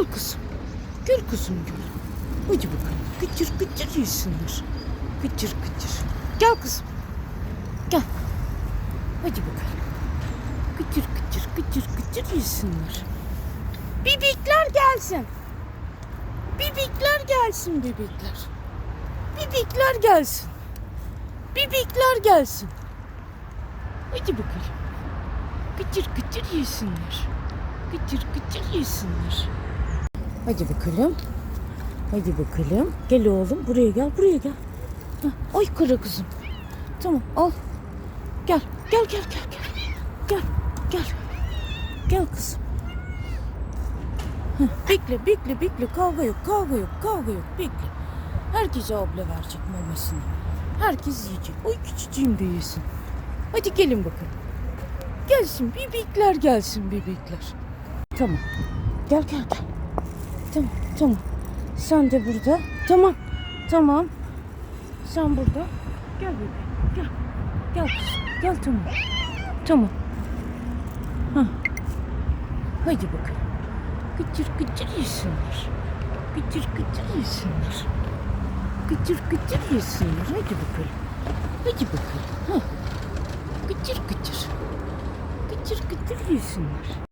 Gel kızım. Gel kızım gel. Hadi bakalım. Gıcır gıcır yesinler. Gıcır gıcır. Gel kızım. Gel. Hadi bakalım. Gıcır gıcır gıcır gıcır yesinler. Bibikler gelsin. Bibikler gelsin bibikler. Bibikler gelsin. Bibikler gelsin. Hadi bakalım. Gıcır gıcır yesinler. Gıcır gıcır yesinler. Hadi bakalım. Hadi bakalım. Gel oğlum buraya gel buraya gel. Hah, Ay kara kızım. Tamam al. Gel gel gel gel gel. Gel gel. Gel kızım. Hah, Bekle bekle bekle kavga yok kavga yok kavga yok bekle. Herkese abla verecek mamasını. Herkes yiyecek. Oy küçücüğüm de yesin. Hadi gelin bakalım. Gelsin bebekler gelsin bebekler. Tamam. Gel gel gel. Tamam tamam. Sen de burada. Tamam. Tamam. Sen burada. Gel bebeğim. Gel. Gel. Gel tamam. Tamam. Hah. Hadi bakalım. Gıcır gıcır yesinler. Gıcır gıcır yesinler. Gıcır gıcır yesinler. Hadi bakalım. Hadi bakalım. Hah. Gıcır gıcır. Gıcır gıcır yesinler.